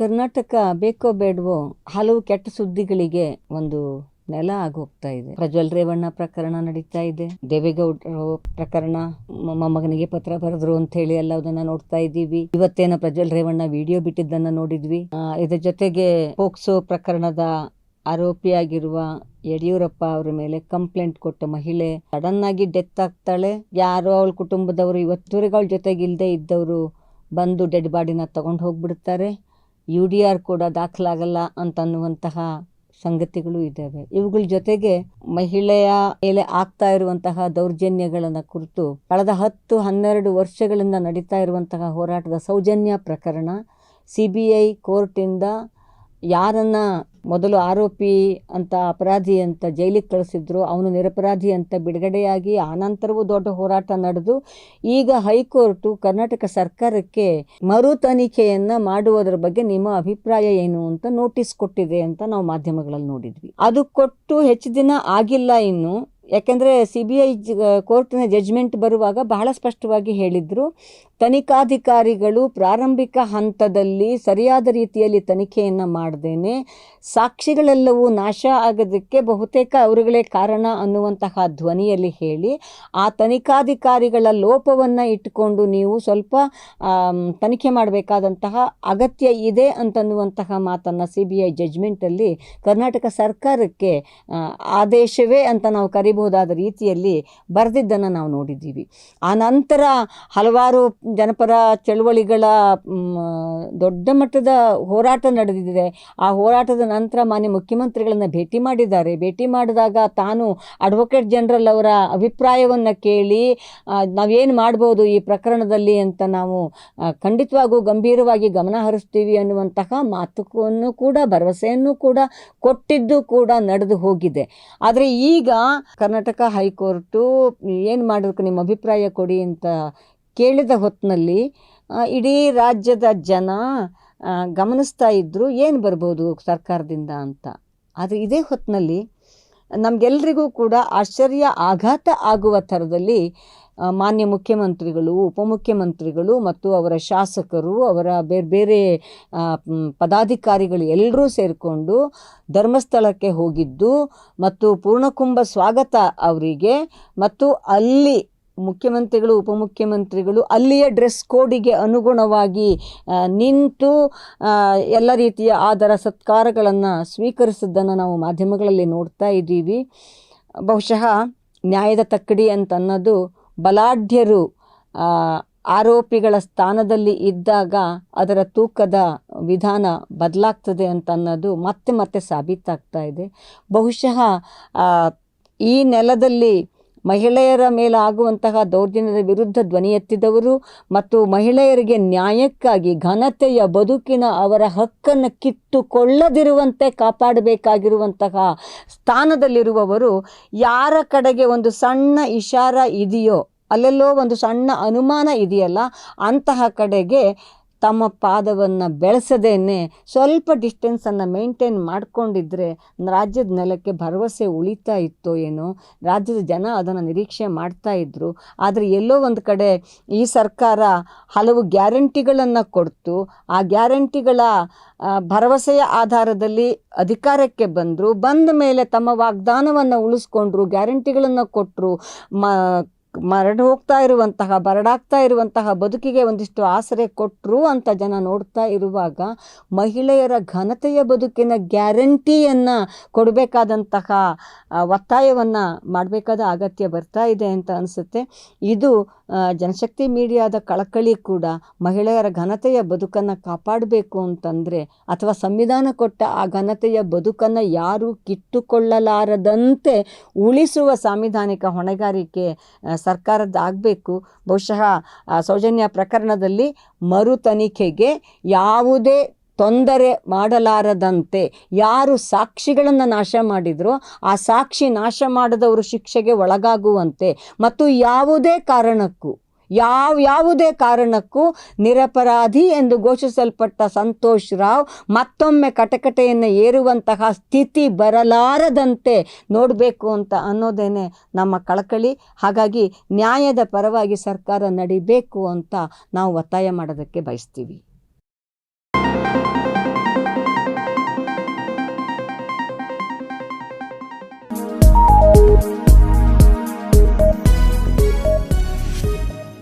ಕರ್ನಾಟಕ ಬೇಕೋ ಬೇಡವೋ ಹಲವು ಕೆಟ್ಟ ಸುದ್ದಿಗಳಿಗೆ ಒಂದು ನೆಲ ಆಗೋಗ್ತಾ ಇದೆ. ಪ್ರಜ್ವಲ್ ರೇವಣ್ಣ ಪ್ರಕರಣ ನಡೀತಾ ಇದೆ. ದೇವೇಗೌಡರು ಪ್ರಕರಣ ಮೊಮ್ಮಗನಿಗೆ ಪತ್ರ ಬರೆದ್ರು ಅಂತ ಹೇಳಿ ಎಲ್ಲದನ್ನ ನೋಡ್ತಾ ಇದ್ದೀವಿ. ಇವತ್ತೇನ ಪ್ರಜ್ವಲ್ ರೇವಣ್ಣ ವಿಡಿಯೋ ಬಿಟ್ಟಿದ್ದನ್ನ ನೋಡಿದ್ವಿ. ಇದ್ರ ಜೊತೆಗೆ ಪೋಕ್ಸೋ ಪ್ರಕರಣದ ಆರೋಪಿಯಾಗಿರುವ ಯಡಿಯೂರಪ್ಪ ಅವರ ಮೇಲೆ ಕಂಪ್ಲೇಂಟ್ ಕೊಟ್ಟ ಮಹಿಳೆ ಸಡನ್ ಆಗಿ ಡೆತ್ ಆಗ್ತಾಳೆ. ಯಾರು ಅವಳ ಕುಟುಂಬದವರು ಇವತ್ತುವರೆಗೂ ಅವಳ ಜೊತೆಗೆ ಇಲ್ಲದೆ ಇದ್ದವರು ಬಂದು ಡೆಡ್ ಬಾಡಿನ ತಗೊಂಡು ಹೋಗ್ಬಿಡ್ತಾರೆ. ಯು ಡಿ ಆರ್ ಕೂಡ ದಾಖಲಾಗಲ್ಲ ಅಂತನ್ನುವಂತಹ ಸಂಗತಿಗಳು ಇದ್ದಾವೆ. ಇವುಗಳ ಜೊತೆಗೆ ಮಹಿಳೆಯ ಮೇಲೆ ಆಗ್ತಾ ಇರುವಂತಹ ದೌರ್ಜನ್ಯಗಳನ್ನ ಕುರಿತು ಕಳೆದ ಹತ್ತು ಹನ್ನೆರಡು ವರ್ಷಗಳಿಂದ ನಡೀತಾ ಇರುವಂತಹ ಹೋರಾಟದ ಸೌಜನ್ಯ ಪ್ರಕರಣ ಸಿ ಬಿ ಐ ಕೋರ್ಟಿಂದ ಯಾರನ್ನ ಮೊದಲು ಆರೋಪಿ ಅಂತ ಅಪರಾಧಿ ಅಂತ ಜೈಲಿಗೆ ಕಳಿಸಿದ್ರು. ಅವನು ನಿರಪರಾಧಿ ಅಂತ ಬಿಡುಗಡೆಯಾಗಿ ಆನಂತರವೂ ದೊಡ್ಡ ಹೋರಾಟ ನಡೆದು, ಈಗ ಹೈಕೋರ್ಟು ಕರ್ನಾಟಕ ಸರ್ಕಾರಕ್ಕೆ ಮರು ತನಿಖೆಯನ್ನು ಮಾಡುವುದರ ಬಗ್ಗೆ ನಿಮ್ಮ ಅಭಿಪ್ರಾಯ ಏನು ಅಂತ ನೋಟಿಸ್ ಕೊಟ್ಟಿದೆ ಅಂತ ನಾವು ಮಾಧ್ಯಮಗಳಲ್ಲಿ ನೋಡಿದ್ವಿ. ಅದು ಕೊಟ್ಟು ಹೆಚ್ಚು ದಿನ ಆಗಿಲ್ಲ ಇನ್ನು. ಯಾಕೆಂದರೆ ಸಿ ಬಿ ಐ ಕೋರ್ಟಿನ ಜಜ್ಮೆಂಟ್ ಬರುವಾಗ ಬಹಳ ಸ್ಪಷ್ಟವಾಗಿ ಹೇಳಿದರು. ತನಿಖಾಧಿಕಾರಿಗಳು ಪ್ರಾರಂಭಿಕ ಹಂತದಲ್ಲಿ ಸರಿಯಾದ ರೀತಿಯಲ್ಲಿ ತನಿಖೆಯನ್ನು ಮಾಡದೇನೆ. ಸಾಕ್ಷಿಗಳೆಲ್ಲವೂ ನಾಶ ಆಗೋದಕ್ಕೆ ಬಹುತೇಕ ಅವರುಗಳೇ ಕಾರಣ ಅನ್ನುವಂತಹ ಧ್ವನಿಯಲ್ಲಿ ಹೇಳಿ, ಆ ತನಿಖಾಧಿಕಾರಿಗಳ ಲೋಪವನ್ನು ಇಟ್ಟುಕೊಂಡು ನೀವು ಸ್ವಲ್ಪ ತನಿಖೆ ಮಾಡಬೇಕಾದಂತಹ ಅಗತ್ಯ ಇದೆ ಅಂತನ್ನುವಂತಹ ಮಾತನ್ನು ಸಿ ಬಿ ಐ ಜಜ್ಮೆಂಟಲ್ಲಿ ಕರ್ನಾಟಕ ಸರ್ಕಾರಕ್ಕೆ ಆದೇಶವೇ ಅಂತ ನಾವು ಕರಿಬಹುದಾದ ರೀತಿಯಲ್ಲಿ ಬರೆದಿದ್ದನ್ನು ನಾವು ನೋಡಿದ್ದೀವಿ. ಆ ನಂತರ ಹಲವಾರು ಜನಪರ ಚಳುವಳಿಗಳ ದೊಡ್ಡ ಮಟ್ಟದ ಹೋರಾಟ ನಡೆದಿದೆ. ಆ ಹೋರಾಟದ ನಂತರ ಮಾನ್ಯ ಮುಖ್ಯಮಂತ್ರಿಗಳನ್ನು ಭೇಟಿ ಮಾಡಿದ್ದಾರೆ. ಭೇಟಿ ಮಾಡಿದಾಗ ತಾನು ಅಡ್ವೊಕೇಟ್ ಜನರಲ್ ಅವರ ಅಭಿಪ್ರಾಯವನ್ನು ಕೇಳಿ ನಾವೇನು ಮಾಡ್ಬೋದು ಈ ಪ್ರಕರಣದಲ್ಲಿ ಅಂತ ನಾವು ಖಂಡಿತವಾಗೂ ಗಂಭೀರವಾಗಿ ಗಮನ ಹರಿಸ್ತೀವಿ ಅನ್ನುವಂತಹ ಮಾತುಕನ್ನು ಕೂಡ, ಭರವಸೆಯನ್ನು ಕೂಡ ಕೊಟ್ಟಿದ್ದು ಕೂಡ ನಡೆದು ಹೋಗಿದೆ. ಆದರೆ ಈಗ ಕರ್ನಾಟಕ ಹೈಕೋರ್ಟು ಏನು ಮಾಡಬೇಕು ನಿಮ್ಮ ಅಭಿಪ್ರಾಯ ಕೊಡಿ ಅಂತ ಕೇಳಿದ ಹೊತ್ತಿನಲ್ಲಿ ಇಡೀ ರಾಜ್ಯದ ಜನ ಗಮನಿಸ್ತಾ ಇದ್ದರು ಏನು ಬರ್ಬೋದು ಸರ್ಕಾರದಿಂದ ಅಂತ. ಆದರೆ ಇದೇ ಹೊತ್ತಿನಲ್ಲಿ ನಮಗೆಲ್ರಿಗೂ ಕೂಡ ಆಶ್ಚರ್ಯ, ಆಘಾತ ಆಗುವ ಥರದಲ್ಲಿ ಮಾನ್ಯ ಮುಖ್ಯಮಂತ್ರಿಗಳು, ಉಪಮುಖ್ಯಮಂತ್ರಿಗಳು ಮತ್ತು ಅವರ ಶಾಸಕರು, ಅವರ ಬೇರೆ ಬೇರೆ ಪದಾಧಿಕಾರಿಗಳು ಎಲ್ಲರೂ ಸೇರಿಕೊಂಡು ಧರ್ಮಸ್ಥಳಕ್ಕೆ ಹೋಗಿದ್ದು ಮತ್ತು ಪೂರ್ಣಕುಂಭ ಸ್ವಾಗತ ಅವರಿಗೆ ಮತ್ತು ಅಲ್ಲಿ ಮುಖ್ಯಮಂತ್ರಿಗಳು, ಉಪಮುಖ್ಯಮಂತ್ರಿಗಳು ಅಲ್ಲಿಯ ಡ್ರೆಸ್ ಕೋಡಿಗೆ ಅನುಗುಣವಾಗಿ ನಿಂತು ಎಲ್ಲ ರೀತಿಯ ಆದರ ಸತ್ಕಾರಗಳನ್ನು ಸ್ವೀಕರಿಸಿದ್ದನ್ನು ನಾವು ಮಾಧ್ಯಮಗಳಲ್ಲಿ ನೋಡ್ತಾ ಇದ್ದೀವಿ. ಬಹುಶಃ ನ್ಯಾಯದ ತಕ್ಕಡಿ ಅಂತ ಅನ್ನೋದು ಬಲಾಢ್ಯರು ಆರೋಪಿಗಳ ಸ್ಥಾನದಲ್ಲಿ ಇದ್ದಾಗ ಅದರ ತೂಕದ ವಿಧಾನ ಬದಲಾಗ್ತದೆ ಅಂತ ಅನ್ನೋದು ಮತ್ತೆ ಮತ್ತೆ ಸಾಬೀತಾಗ್ತಾ ಇದೆ. ಬಹುಶಃ ಈ ನೆಲದಲ್ಲಿ ಮಹಿಳೆಯರ ಮೇಲೆ ಆಗುವಂತಹ ದೌರ್ಜನ್ಯದ ವಿರುದ್ಧ ಧ್ವನಿ ಎತ್ತಿದವರು ಮತ್ತು ಮಹಿಳೆಯರಿಗೆ ನ್ಯಾಯಕ್ಕಾಗಿ ಘನತೆಯ ಬದುಕಿನ ಅವರ ಹಕ್ಕನ್ನು ಕಿತ್ತುಕೊಳ್ಳದಿರುವಂತೆ ಕಾಪಾಡಬೇಕಾಗಿರುವಂತಹ ಸ್ಥಾನದಲ್ಲಿರುವವರು ಯಾರ ಕಡೆಗೆ ಒಂದು ಸಣ್ಣ ಇಶಾರ ಇದೆಯೋ ಅಲ್ಲೆಲ್ಲೋ ಒಂದು ಸಣ್ಣ ಅನುಮಾನ ಇದೆಯಲ್ಲ ಅಂತಹ ಕಡೆಗೆ ತಮ್ಮ ಪಾದವನ್ನು ಬೆಳೆಸದೇನೆ ಸ್ವಲ್ಪ ಡಿಸ್ಟೆನ್ಸನ್ನು ಮೇಂಟೈನ್ ಮಾಡಿಕೊಂಡಿದ್ರೆ ರಾಜ್ಯದ ನೆಲಕ್ಕೆ ಭರವಸೆ ಉಳಿತಾ ಇತ್ತೋ ಏನೋ? ರಾಜ್ಯದ ಜನ ಅದನ್ನು ನಿರೀಕ್ಷೆ ಮಾಡ್ತಾ ಇದ್ದರು ಆದರೆ ಎಲ್ಲೋ ಒಂದು ಕಡೆ ಈ ಸರ್ಕಾರ ಹಲವು ಗ್ಯಾರಂಟಿಗಳನ್ನು ಕೊಡ್ತು. ಆ ಗ್ಯಾರಂಟಿಗಳ ಭರವಸೆಯ ಆಧಾರದಲ್ಲಿ ಅಧಿಕಾರಕ್ಕೆ ಬಂದರು. ಬಂದ ಮೇಲೆ ತಮ್ಮ ವಾಗ್ದಾನವನ್ನು ಉಳಿಸ್ಕೊಂಡ್ರು, ಗ್ಯಾರಂಟಿಗಳನ್ನು ಕೊಟ್ಟರು ಮ ಮರಡು ಹೋಗ್ತಾ ಇರುವಂತಹ, ಬರಡಾಗ್ತಾ ಇರುವಂತಹ ಬದುಕಿಗೆ ಒಂದಿಷ್ಟು ಆಸರೆ ಕೊಟ್ಟರು ಅಂತ ಜನ ನೋಡ್ತಾ ಇರುವಾಗ ಮಹಿಳೆಯರ ಘನತೆಯ ಬದುಕಿನ ಗ್ಯಾರಂಟಿಯನ್ನು ಕೊಡಬೇಕಾದಂತಹ ಒತ್ತಾಯವನ್ನು ಮಾಡಬೇಕಾದ ಅಗತ್ಯ ಬರ್ತಾ ಇದೆ ಅಂತ ಅನಿಸುತ್ತೆ. ಇದು ಜನಶಕ್ತಿ ಮೀಡಿಯಾದ ಕಳಕಳಿ ಕೂಡ ಮಹಿಳೆಯರ ಘನತೆಯ ಬದುಕನ್ನು ಕಾಪಾಡಬೇಕು ಅಂತಂದರೆ ಅಥವಾ ಸಂವಿಧಾನ ಕೊಟ್ಟ ಆ ಘನತೆಯ ಬದುಕನ್ನು ಯಾರೂ ಕಿತ್ತುಕೊಳ್ಳಲಾರದಂತೆ ಉಳಿಸುವ ಸಾಂವಿಧಾನಿಕ ಹೊಣೆಗಾರಿಕೆ ಸರ್ಕಾರದ್ದಾಗಬೇಕು. ಬಹುಶಃ ಸೌಜನ್ಯ ಪ್ರಕರಣದಲ್ಲಿ ಮರು ತನಿಖೆಗೆ ಯಾವುದೇ ತೊಂದರೆ ಮಾಡಲಾರದಂತೆ ಯಾರು ಸಾಕ್ಷಿಗಳನ್ನು ನಾಶ ಮಾಡಿದ್ರೋ ಆ ಸಾಕ್ಷಿ ನಾಶ ಮಾಡದವರು ಶಿಕ್ಷೆಗೆ ಒಳಗಾಗುವಂತೆ ಮತ್ತು ಯಾವುದೇ ಕಾರಣಕ್ಕೂ, ಯಾವ ಯಾವುದೇ ಕಾರಣಕ್ಕೂ ನಿರಪರಾಧಿ ಎಂದು ಘೋಷಿಸಲ್ಪಟ್ಟ ಸಂತೋಷ್ ರಾವ್ ಮತ್ತೊಮ್ಮೆ ಕಟಕಟೆಯನ್ನು ಏರುವಂತಹ ಸ್ಥಿತಿ ಬರಲಾರದಂತೆ ನೋಡಬೇಕು ಅಂತ ಅನ್ನೋದೇನೆ ನಮ್ಮ ಕಳಕಳಿ. ಹಾಗಾಗಿ ನ್ಯಾಯದ ಪರವಾಗಿ ಸರ್ಕಾರ ನಡಿಬೇಕು ಅಂತ ನಾವು ಒತ್ತಾಯ ಮಾಡೋದಕ್ಕೆ ಬಯಸ್ತೀವಿ.